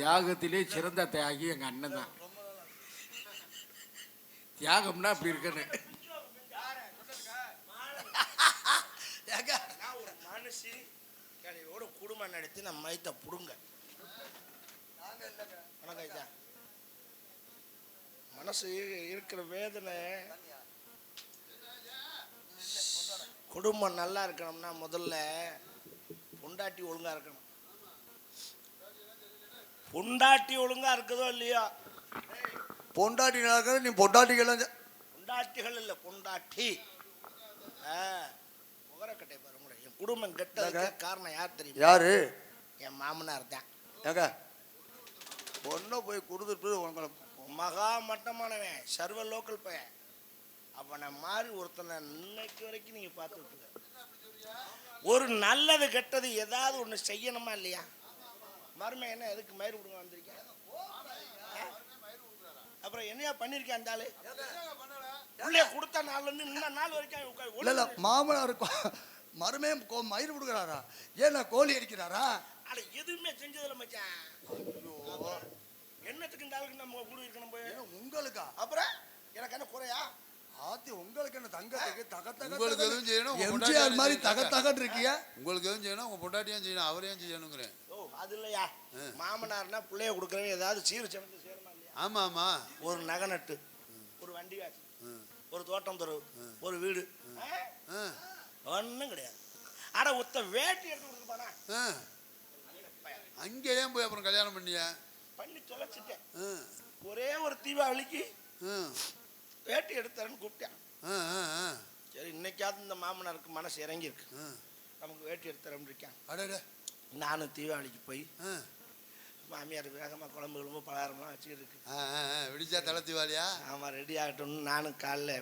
தியாகத்திலே சிறந்த தியாகி எங்க அண்ணன் தான். தியாகம்னா அப்படி இருக்கணும் ஏங்க, நான் ஒரு மனுஷி. கிளையோட குடும்பம் நடத்தி நம்ம மயத்தை புடுங்க. வணக்கம் ஐயா. மனசு இருக்கிற வேதனை. குடும்பம் நல்லா இருக்கணும்னா முதல்ல பொண்டாட்டி ஒழுங்கா இருக்கணும். பொண்டாட்டி ஒழுங்கா இருக்குதோ இல்லையோ? பொண்டாட்டி நடக்கிறது நீ பொண்டாட்டிகள் பொண்டாட்டிகள் இல்லை பொண்டாட்டி. முகரக்கட்டை பாருங்க என் குடும்பம் கெட்டதுக்கு காரணம் யார் தெரியும்? யாரு? என் மாமனார் தான். ஏங்க பொண்ணை போய் கொடுத்துட்டு உங்களை மகா மட்டமானவன் சர்வ லோக்கல் பையன். அவனை மாதிரி ஒருத்தனை இன்னைக்கு வரைக்கும் நீங்க பார்த்துட்டு ஒரு நல்லது கெட்டது ஏதாவது ஒண்ணு செய்யணுமா இல்லையா? மருமை என்ன எதுக்கு மயிறு விடுங்க வந்திருக்கேன்? அப்புறம் என்னையா பண்ணிருக்கேன் அந்த ஆளு? உள்ளே கொடுத்த நாள்ல இருந்து இன்னும் நாள் வரைக்கும் இல்ல இல்ல மாமனார் கோ- மருமே மயிர் விடுகிறாரா ஏன்னா கோழி அடிக்கிறாரா? அட எதுவுமே செஞ்சதில்ல மச்சான். என்னத்துக்கு இந்த ஆளுக்கு நம்ம குடி இருக்கணும் போய்? உங்களுக்கா? அப்புறம் எனக்கு என்ன குறையா? ஆத்தி உங்களுக்கு என்ன தங்கத்துக்கு? தக தக உங்களுக்கு எதுவும் செய்யணும், உங்க எம்ஜிஆர் பொண்டாட்டி மாதிரி தக. தகன்னு இருக்கியா உங்களுக்கு எதுவும் செய்யணும் உங்க பொண்டாட்டியும் செய்யணும் அவரையும் செய்யணுங்கிறேன். ஓ அது இல்லையா? மாமனார்னா பிள்ளைய கொடுக்குறவன் ஏதாவது சீர் சமைத்து சேருமா இல்லையா? ஆமா ஆமா. ஒரு நகை நட்டு ஒரு வண்டி காசு ஒரு தோட்டம் துறவு ஒரு வீடு. ஒன்றும் கிடையாது. அட ஒத்த வேட்டி எடுத்து கொடுத்துப்பானா ஆ. அங்க ஏன் போய் அப்புறம் கல்யாணம் பண்ணிய? பண்ணி தொலைச்சிட்டேன். ஒரே ஒரு தீபாவளிக்கு ஆ, வேட்டி எடுத்தரேன்னு கூப்பிட்டேன் சரி இன்னைக்காவது இந்த மாமனாருக்கு மனசு இறங்கியிருக்கு. நமக்கு வேட்டி எடுத்துறேன் இருக்கேன். அடடே. நானும் தீபாவளிக்கு போய் மாமியார் வேகமாக குழம்பு கிழம்பு பலகாரம்லாம் வச்சுக்கிட்டு இருக்கு. விடிச்சா தலை தீவாளியா ஆமாம் ரெடி ஆகட்டும்னு நானும் காலைல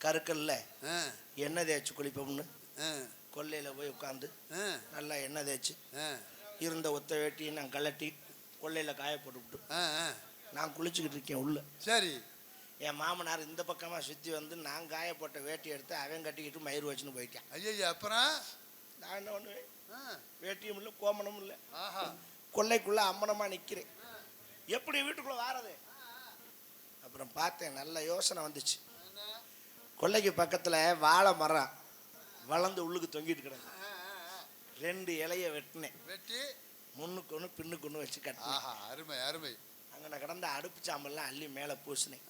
கருக்கல்ல எண்ணெய் தேய்ச்சி குளிப்போம்னு கொல்லையில் போய் உட்காந்து நல்லா எண்ணெய் தேய்ச்சி இருந்த ஒத்த வேட்டியை நான் கழட்டி கொல்லையில் காய ஆ. நான் குளிச்சுக்கிட்டு இருக்கேன் உள்ள. சரி. என் மாமனார் இந்த பக்கமாக சுற்றி வந்து நான் காய போட்ட வேட்டி எடுத்து அவன் கட்டிக்கிட்டு மயிர் வச்சுன்னு போயிட்டான். ஐயா அப்புறம்? நான் என்ன பண்ணுவேன்? ஆ, வேட்டியும் இல்லை கோமணமும் இல்லை. ஆஹா. கொல்லைக்குள்ளே அம்மனமாக நிற்கிறேன் எப்படி வீட்டுக்குள்ளே வாரது? அப்புறம் பார்த்தேன் நல்ல யோசனை வந்துச்சு. கொல்லைக்கு பக்கத்தில் வாழை மரம் வளர்ந்து உள்ளுக்கு தொங்கிட்டு கிடக்கு. ரெண்டு இலைய வெட்டினேன். வெட்டி? முன்னுக்கு ஒன்று பின்னுக்கு ஒன்று வச்சு கட்டினேன். ஆஹா அருமை அருமை. அங்கே கிடந்த அடுப்பு சாம்பல்லாம் அள்ளி மேலே பூசினேன்.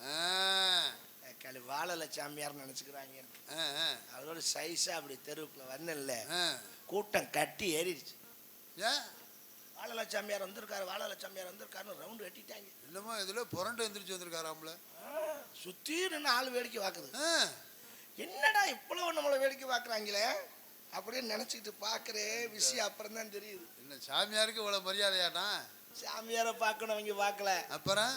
களி வாழலை சாமியார் நினச்சிக்கிறாங்க அதோட சைஸாக அப்படி தெருவுக்குள்ள வந்தேன்ல. கூட்டம் கட்டி ஏறிடுச்சு. வாழலை சாமியார் வந்திருக்காரு வாழலை சாமியார் வந்திருக்காருன்னு ரவுண்டு கட்டிட்டாங்க என்னமோ இதுல புரண்டு எந்திரிச்சு வந்திருக்காராம்ல. சுற்றி நின்று ஆள் வேடிக்கை பார்க்குது என்னடா இவ்வளவு நம்மளை வேடிக்கை பார்க்குறாங்களே அப்படியே நினச்சிக்கிட்டு பார்க்குறே விஷயம் அப்புறம் தான் தெரியுது. என்ன சாமியாருக்கு இவ்வளவு மரியாதையாட்டா? சாமியாரை பார்க்கணும் அவங்க பார்க்கல. அப்புறம்?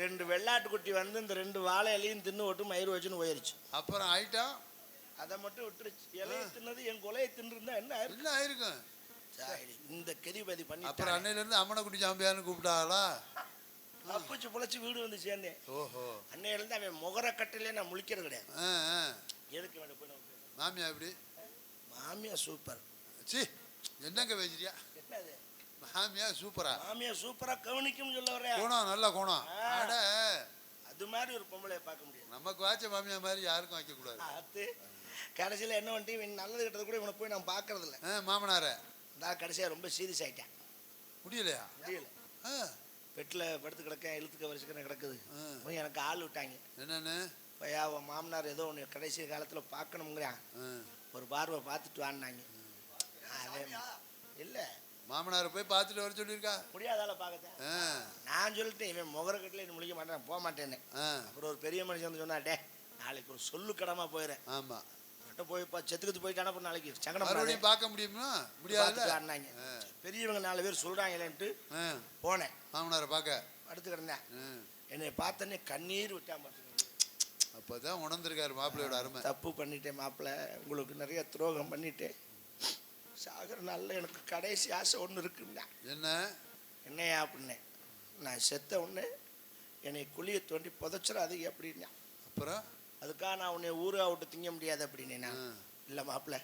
ரெண்டு வெள்ளாட்டுக்குட்டி வந்து இந்த ரெண்டு வாழை இலையும் தின்னு விட்டு மயிர் வச்சுன்னு போயிருச்சு. அப்புறம் ஐட்டம் அதை மட்டும் விட்டுருச்சு. இலையை தின்னது என் கொலையை தின்னுருந்தா என்ன? என்ன ஆயிருக்கும்? சரி, இந்த கெதிபதி பண்ணி அப்புறம் அன்னையில இருந்து அம்மனக்குடி சாம்பியான்னு கூப்பிட்டாங்களா அப்புச்சு புழைச்சி வீடு வந்து சேர்ந்தேன். ஓஹோ. அன்னையிலேருந்து அவன் முகரக்கட்டிலே நான் முழிக்கிறது கிடையாது. எதுக்கு வேணும் போய். மாமியா எப்படி? மாமியா சூப்பர். சி என்னங்க பேசுறியா? என்னது? மாமியா சூப்பரா. மாமியா சூப்பரா கவனிக்கும் சொல்ல வரேன் குணம் நல்ல குணம். ஆ. அட. அது மாதிரி ஒரு பொம்பளைய பார்க்க முடியாது நமக்கு வாச்ச மாமியா மாதிரி யாருக்கும் வைக்க கூடாது. அது கடைசியில் என்ன பண்ணிட்டு இவன் நல்லது கெட்டது கூட இவனை போய் நான் பார்க்கறது இல்லை. மாமனார. நான் கடைசியாக ரொம்ப சீரியஸ் ஆயிட்டேன். முடியலையா? முடியல. ஆ, பெட்டில் படுத்து கிடக்கேன் இழுத்துக்க வரிசைக்கிறேன் கிடக்குது. எனக்கு ஆள் விட்டாங்க. என்னன்னு? பையா அவன் மாமனார் ஏதோ ஒன்று கடைசி காலத்தில் பார்க்கணுங்கிறான். ஒரு பார்வை பார்த்துட்டு வான்னாங்க. அதே இல்லை. மாமனாரை போய் பார்த்துட்டு வர சொல்லியிருக்கா? முடியாதால பார்க்கத்தேன். நான் சொல்லிட்டேன் இவன் முகரக்கட்டில் இன்னும் முழிக்க மாட்டேன் போக மாட்டேன்னு. அப்புறம் ஒரு பெரிய மனுஷன் வந்து சொன்னா டே நாளைக்கு ஒரு சொல்லு கடமா போயிடுறேன் ஆமா. அவன்கிட்ட போய் இப்போ செத்துக்கத்து போயிட்டானா நாளைக்கு சங்கடம் மறுபடியும் பார்க்க முடியுமா? முடியாதுல்ல? ஆடினாங்க பெரியவங்க நாலு பேர் சொல்றாங்களேன்ட்டு ஆ, போனேன். மாமனாரை பார்க்க? படுத்து கிடந்தேன். என்னை பார்த்தோன்னே கண்ணீர் விட்டான் பார்த்துக்கோங்க. அப்பதான் உணர்ந்திருக்காரு மாப்பிள்ளையோட அருமை. தப்பு பண்ணிட்டேன் மாப்பிள்ள உங்களுக்கு நிறைய துரோகம் பண்ணிட்டேன். சாகர நாளில் எனக்கு கடைசி ஆசை ஒன்று இருக்குன்னா. என்ன? என்னையா அப்படின்னேன் நான் செத்த ஒன்று என்னை குழியை தோண்டி புதைச்சிடாதீங்க அப்படின்னா. அப்புறம்? அதுக்காக நான் உன்னை ஊரை விட்டு திங்க முடியாது அப்படின்னு. இல்லை மாப்பிள்ள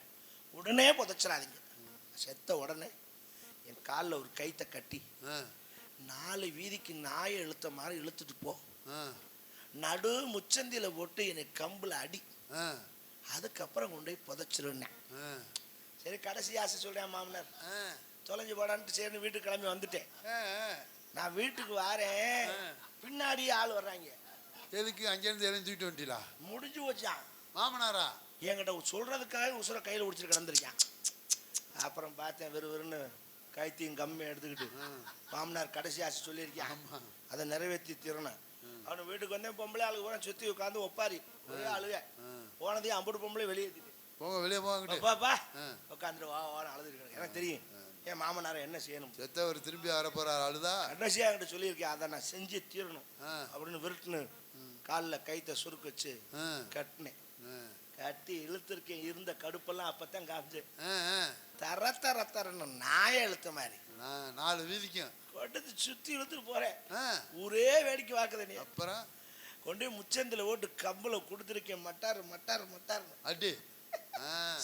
உடனே புதைச்சிடாதீங்க. செத்த உடனே என் காலில் ஒரு கைத்தை கட்டி நாலு வீதிக்கு நாயை இழுத்த மாதிரி இழுத்துட்டு போ. நடு முச்சந்தில போட்டு என்னை கம்புல அடி. அதுக்கப்புறம் கொண்டு போய் புதைச்சிருந்தேன் சரி கடைசி ஆசை சொல்றேன் மாமனார். தொலைஞ்சு போடான்ட்டு சரி வீட்டுக்கு கிளம்பி வந்துட்டேன். நான் வீட்டுக்கு வாரேன். பின்னாடியே ஆள் வர்றாங்க. எதுக்கு அங்கேருந்து தூக்கிட்டு வந்துட்டீங்களா முடிஞ்சு வச்சான் மாமனாரா? என்கிட்ட சொல்றதுக்காக உசுர கையில் பிடிச்சிட்டு கிடந்திருக்கான். அப்புறம் பார்த்தேன் வெறு வெறுன்னு கைத்தையும் கம்மியும் எடுத்துக்கிட்டு மாமனார் கடைசி ஆசை சொல்லியிருக்கான். அதை நிறைவேற்றி தீரணும். அவனை வீட்டுக்கு வந்தேன் பொம்பளை ஆளுக்கு பூரா சுற்றி உட்காந்து ஒப்பாரி. ஒரே ஆளுக. போனதையும் அம்புட்டு பொம்பளை வெளியேற்றிட்டு போங்க வெளியே போங்கிட்டு பாப்பா ஆ. உட்காந்துட்டு வா வாரம் அழுதுருக்கேன் எனக்கு தெரியும். என் மாமனாரை என்ன செய்யணும்? செத்தவர் திரும்பி வரப்போறாரு அழுதா? கடைசியாக என்கிட்ட சொல்லியிருக்கேன் அதை நான் செஞ்சு தீரணும். அப்படின்னு விருட்டுன்னு காலில் கைத்தை சுருக்கு வச்சு கட்டினேன். கட்டி இழுத்துருக்கேன் இருந்த கடுப்பெல்லாம் அப்பதான் காமிச்சு. தர தர தரன்னு நாயை இழுத்த மாதிரி. நான் நாலு வீதிக்கும். கொண்டு சுத்தி இழுத்துட்டு போறேன். ஊரே வேடிக்கை பார்க்குது நீ. அப்புறம்? கொண்டு போய் முச்சந்தில ஓட்டு கம்பல கொடுத்துருக்கேன் மட்டாரு மட்டாரு மட்டாரு அடி.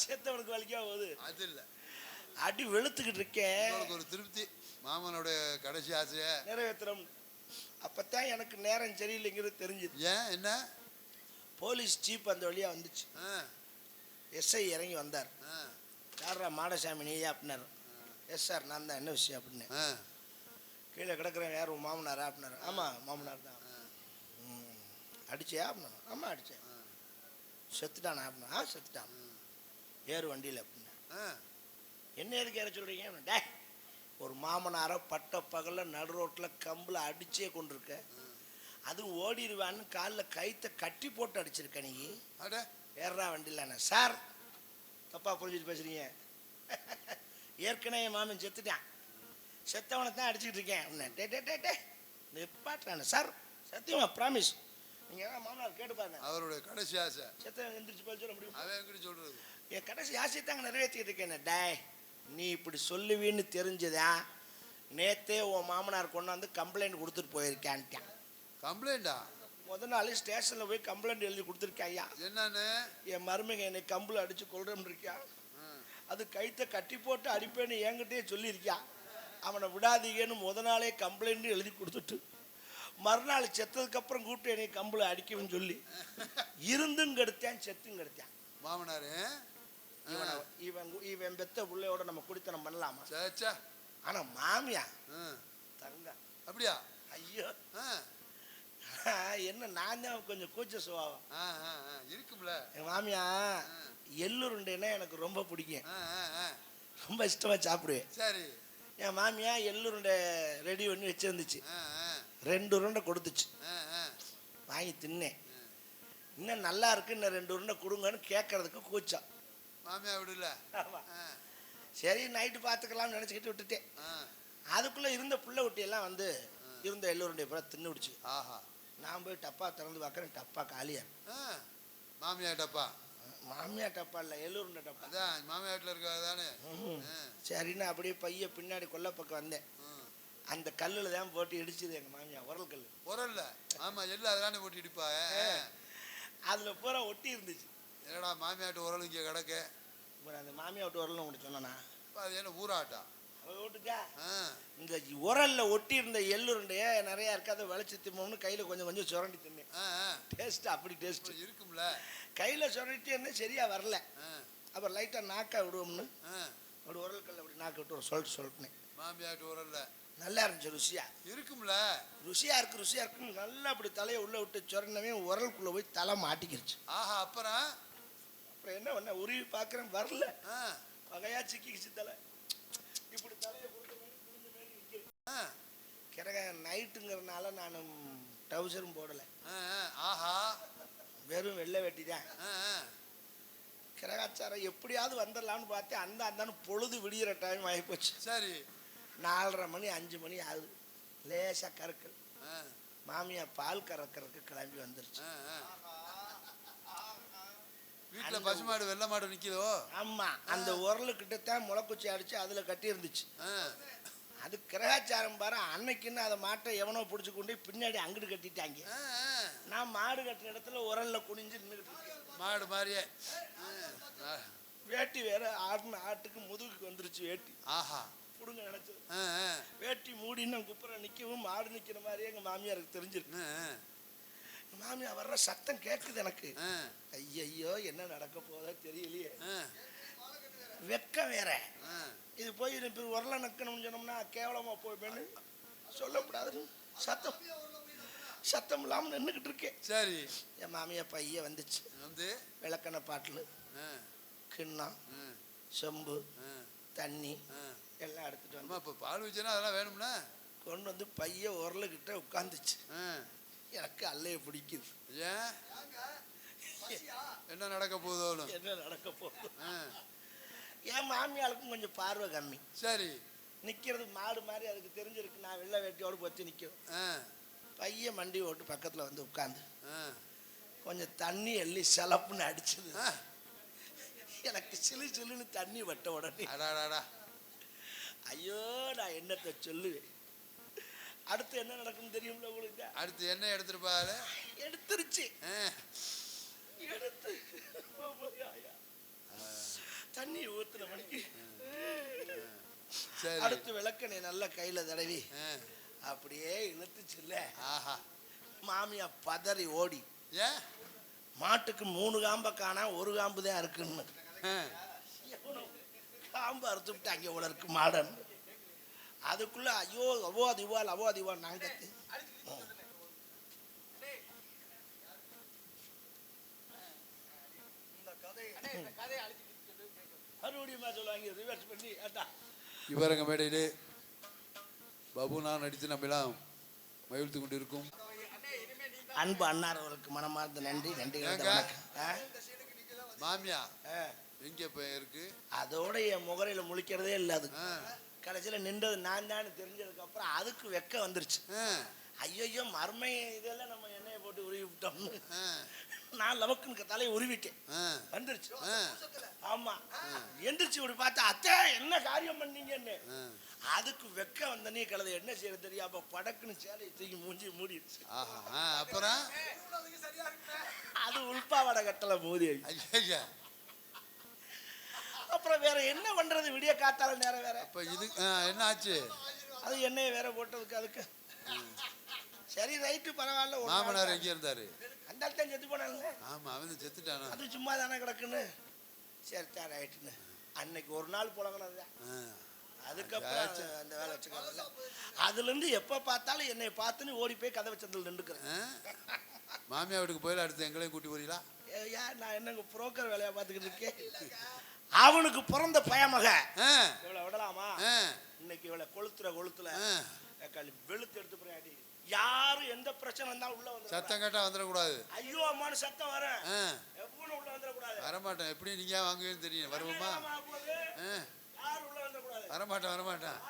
செத்தவனுக்கு வலிக்கா போகுது. அது இல்ல. அடி வெளுத்துக்கிட்டு இருக்கேன் உங்களுக்கு ஒரு திருப்தி. மாமனுடைய கடைசி ஆசைய. நிறைவேற்றுறோம் அப்பதான் எனக்கு நேரம் சரியில்லைங்கிறது தெரிஞ்சுது. ஏன்? என்ன? போலீஸ் ஜீப் அந்த வழியா வந்துச்சு. எஸ்ஐ இறங்கி வந்தார். யாரா மாடசாமி நீயா அப்படின்னாரு எஸ் சார் நான் தான் என்ன விஷயம் அப்படின்னு கீழே கிடக்குறேன் யார்? மாமனாரா? அப்படின்னாரு ஆமாம் மாமனார் தான். அடிச்சியா? அப்படின்னா ஆமாம் அடித்தேன் செத்துட்டானா அப்படின்னா ஆ செத்துட்டான். ஏறு வண்டியில் அப்படின்னா. ஆ. என்ன எதுக்கு ஏற சொல்கிறீங்க டே ஒரு மாமனாரை பட்ட பகலில் நடு ரோட்டில் கம்பில் அடிச்சே கொண்டிருக்க. அதுவும் ஓடிடுவான்னு காலில் கைத்தை கட்டி போட்டு அடிச்சிருக்க நீ. அட. ஏறா வண்டியில் சார் தப்பாக புரிஞ்சுட்டு பேசுறீங்க. ஏற்கனவே என் மாமன் செத்துட்டான். செத்தவனை தான் அடிச்சுக்கிட்டு இருக்கேன். டே டே டே டே நிப்பாட்டுறானே சார் சத்தியமா ப்ராமிஸ் நீங்கள் மாமனார் கேட்டு பாருங்க. அவருடைய கடைசி ஆசை. செத்தவன் எந்திரிச்சு போய் சொல்ல முடியும்? அவன் சொல்றது? என் கடைசி ஆசையை தாங்க நிறைவேற்றிட்டு இருக்கேன். டேய் நீ இப்படி சொல்லுவீன்னு தெரிஞ்சதா? நேத்தே உன் மாமனார் கொண்டாந்து கம்ப்ளைண்ட் கொடுத்துட்டு போயிருக்கான்ட்டான் கம்ப்ளைண்டா முத நாள் ஸ்டேஷனில் போய் கம்ப்ளைண்ட் எழுதி கொடுத்துருக்கேன் ஐயா என்னன்னு? என் மருமக என்னை கம்பில் அடிச்சு கொள்றேன்னு இருக்கான் ஆ, அது கைத்தை கட்டி போட்டு அடிப்பேன்னு என்கிட்டயே சொல்லியிருக்கான் அவனை விடாதீங்கன்னு முத நாளே கம்ப்ளைண்ட் எழுதி கொடுத்துட்டு மறுநாள் செத்ததுக்கப்புறம் கூப்பிட்டு என்னை கம்பில் அடிக்கணும்னு சொல்லி இருந்தும் கெடுத்தேன் செத்தும் கெடுத்தேன். மாமனாரு. இவனை இவன் பெத்த பிள்ளையோட நம்ம குடித்தனம் பண்ணலாமா? சேச்சா ஆனா மாமியா ஆ, தங்க. அப்படியா? ஐயோ. என்ன நான் தான் கொஞ்சம் கூச்ச சுபாவம். இருக்கும்ல. என் மாமியா எள்ளுருண்டைன்னா எனக்கு ரொம்ப பிடிக்கும். ரொம்ப இஷ்டமா சாப்பிடுவேன். சரி. என் மாமியா எள்ளுருண்டை ரெடி பண்ணி வச்சிருந்துச்சு. ரெண்டு உருண்டை கொடுத்துச்சு. வாங்கி தின்னேன். இன்னும் நல்லா இருக்கு இன்னும் ரெண்டு உருண்டை கொடுங்கன்னு கேட்கறதுக்கு கூச்சம். மாமியா விடல? சரி நைட்டு பார்த்துக்கலாம்னு நினச்சிக்கிட்டு விட்டுட்டேன். அதுக்குள்ளே இருந்த புள்ள குட்டியெல்லாம் வந்து இருந்த எள்ளுருண்டை பூரா தின்னு விடுச்சு ஆஹா. நான் போய் டப்பா திறந்து பார்க்குறேன் டப்பா காலியா. ஆ, மாமியா டப்பா? மாமியா டப்பா இல்லை எள்ளுருண்டை டப்பா. அதான் வீட்டில் இருக்காது தானே. சரின்னு அப்படியே பைய பின்னாடி கொல்லை பக்கம் வந்தேன். அந்த கல்லில் தான் போட்டு இடிச்சுது எங்கள் மாமியா உரல் கல் உரல்ல? ஆமா எல்லாம் அதெல்லாம் போட்டு இடிப்பா ஆ. அதில் பூரா ஒட்டி இருந்துச்சு. என்னடா மாமியாட்டு உரல் இங்கே கிடக்க? இப்போ அந்த மாமியா விட்டு உரல்னு உங்கள்கிட்ட சொன்னேனா? அப்ப அது என்ன ஊராட்டா வீட்டுக்கா? இந்த உரல்ல ஒட்டி இருந்த எள்ளுருண்டைய நிறையா இருக்காத விளைச்சி திம்மோம்னு கையில் கொஞ்சம் கொஞ்சம் சுரண்டி தின்னேன். டேஸ்ட் அப்படி டேஸ்ட் இருக்கும்ல. கையில் சுரண்டி என்ன சரியா வரல. ஆ, அப்புறம் லைட்டாக நாக்கா விடுவோம்னு. அப்படி உரல் கல்ல அப்படி நாக்க விட்டு சொல்லிட்டு சொல்லிட்டேன் மாமியாட்டு உரல்ல. நல்லா இருந்துச்சு ருசியா. இருக்கும்ல. ருசியா இருக்கு ருசியா இருக்குன்னு நல்லா அப்படி தலையை உள்ள விட்டு சொரணவே உரலுக்குள்ள போய் தலை மாட்டிக்கிருச்சு. ஆஹா அப்புறம்? அப்புறம் என்ன பண்ண உருவி பார்க்குறேன் வரல. வகையா சிக்கிக்கிச்சு தலை. இப்படி தலையை கிடக்க நைட்டுங்கிறதுனால நான் டவுசரும் போடலை. ஆஹா. வெறும் வெள்ளை வெட்டி தான். கிரகாச்சாரம் எப்படியாவது வந்துடலாம்னு பார்த்தேன் அந்த அந்தான்னு பொழுது விடியிற டைம் ஆகிப்போச்சு சரி. நாலரை மணி அஞ்சு மணி ஆகுது. லேசாக கறக்கல். மாமியா பால் கறக்கறதுக்கு கிளம்பி வந்துருச்சு. வீட்டுல பசுமாடு வெள்ளை மாடு நிக்குதோ? ஆமா. அந்த உரலுக்கிட்ட தான் முளைக்குச்சி அடிச்சு அதுல கட்டி இருந்துச்சு அது கிரகாச்சாரம் பாரு. அன்னைக்குன்னு அதை மாட்டை எவனோ பிடிச்சி கொண்டு பின்னாடி அங்கிட்டு கட்டிட்டாங்க. நான் மாடு கட்டுற இடத்துல உரல்ல குனிஞ்சு நின்றுட்டு மாடு மாதிரியே. வேட்டி வேற ஆடுன ஆட்டுக்கு முதுகுக்கு வந்துருச்சு வேட்டி. ஆஹா. புடுங்க நினைச்சது வேட்டி மூடி நான் குப்புற நிக்கவும் மாடு நிக்கிற மாதிரியே எங்க மாமியாருக்கு தெரிஞ்சிருக்கு. மாமியார் வர்ற சத்தம் கேக்குது எனக்கு. ஐயையோ என்ன நடக்க போதோ தெரியலையே. வெக்கம் வேற. இது போய் இப்போ உரல நக்கணும்னு சொன்னோம்னா கேவலமா போய்ப்பேன்னு சொல்லக்கூடாது. சத்தம். சத்தம் இல்லாமல் நின்றுக்கிட்டு இருக்கேன். சரி. என் மாமியா பையன் வந்துச்சு. வந்து? விளக்கெண்ண பாட்டில் கிண்ணம் செம்பு தண்ணி. எல்லாம் எடுத்துட்டு வந்து அம்மா இப்போ பால் வச்சுன்னா அதெல்லாம் வேணும்னா கொண்டு வந்து பையன் உரலுக்கிட்ட உட்காந்துச்சு. எனக்கு அல்லைய பிடிக்குது. ஏன்? என்ன நடக்க போதோன்னு என்ன நடக்க போகுது? ஆ, என் மாமியாளுக்கும் கொஞ்சம் பார்வை கம்மி. சரி. நிக்கிறது மாடு மாதிரி அதுக்கு தெரிஞ்சிருக்கு. நான் வெள்ளை வேட்டியோடு பொத்தி நிற்கும் பையன் மண்டி ஓட்டு பக்கத்தில் வந்து உட்காந்து கொஞ்சம் தண்ணி எள்ளி சலப்புன்னு அடிச்சது. எனக்கு சிலு சிலுன்னு தண்ணி வட்ட உடனே. ஐயோ நான் என்னத்தை சொல்லுவேன்? அடுத்து என்ன நடக்கும் தெரியும்ல உங்களுக்கு? அடுத்து என்ன எடுத்துட்டு பாரு எடுத்துருச்சு. எடுத்து. தண்ணி ஊத்துன மணிக்கு. அடுத்து விளக்கணை நல்ல கையில தடவி. அப்படியே இழுத்துச்சுல்ல. ஆஹா. மாமியா பதறி ஓடி. ஏன் மாட்டுக்கு மூணு காம்ப காணா ஒரு காம்பு தான் இருக்குன்னு. ஆ, காம்பு அறுத்து விட்டு அங்கே உள்ள இருக்கு மாடன். அதுக்குள்ள ஐயோ அவோ அதிவால் அவோ அதிவால் நான் கத்து இவரங்க மேடையிலே பாபு நான் நடித்து நம்மெல்லாம் மகிழ்த்து கொண்டு இருக்கும் அன்பு அன்னார் அவர்களுக்கு மனமார்ந்த நன்றி நன்றி? மாமியா. எங்க இப்ப இருக்கு? அதோட என் முகரையில முழிக்கிறதே இல்லை அது. கடைசியில் நின்றது நான் தான் தெரிஞ்சதுக்கு அப்புறம் அதுக்கு வெக்க வந்துருச்சு. ஐயோ மர்மை இதெல்லாம் நம்ம எண்ணெயை போட்டு உருவி விட்டோம்னு. நான் லவக்குன்னு தலையை உருவிட்டேன். வந்துருச்சு. ஆமா. எந்திரிச்சு இப்படி பார்த்தா அத்தை என்ன காரியம் பண்ணீங்கன்னு. அதுக்கு வெக்க வந்த நீ என்ன செய்ய தெரியாம படக்குன்னு சேலையை தூக்கி மூஞ்சி மூடிடுச்சு. அப்புறம்? அது உள்பாவாடை கட்டல மோதி. ஐயா அப்புறம் வேற என்ன பண்றது? விடிய காத்தால நேரம் வேற. அப்ப இது என்ன ஆச்சு அது எண்ணெயை வேற போட்டதுக்கு அதுக்கு. சரி ரைட்டு பரவாயில்ல மாமனார் எங்க இருந்தாரு? அந்த ஆள் தான் செத்து போனாங்க ஆமா அவன் செத்துட்டானா? அது சும்மா தானே கிடக்குன்னு. சரி தான் ரைட்டுன்னு அன்னைக்கு ஒரு நாள் புழங்கினது ஆ. அதுக்கப்புறம் அந்த வேலை வச்சுக்கிறதில்ல அதுல இருந்து எப்ப பார்த்தாலும் என்னை பார்த்துன்னு ஓடி போய் கதவை சந்தில் நின்றுக்கிறேன்? மாமியா வீட்டுக்கு போயில அடுத்து எங்களையும் கூட்டி போறீங்களா? யார் நான் என்னங்க புரோக்கர் வேலையா பார்த்துக்கிட்டு இருக்கேன்? அவனுக்கு பிறந்த பயமக. இவளை விடலாமா? இன்னைக்கு இவளை கொளுத்துற கொளுத்துல வெளுத்து எடுத்து போறாடி யாரும் எந்த பிரச்சனை வந்தா உள்ள வந்து சத்தம் கேட்டா வந்துடக்கூடாது. ஐயோ அம்மானு சத்தம் வர. எவ்வளவு உள்ள வந்துடக்கூடாது. வரமாட்டேன். எப்படி நீங்க வாங்குவீங்கன்னு தெரியும். வருவோமா? யாரும் உள்ள வந்துடக்கூடாது? வரமாட்டேன் வரமாட்டேன்.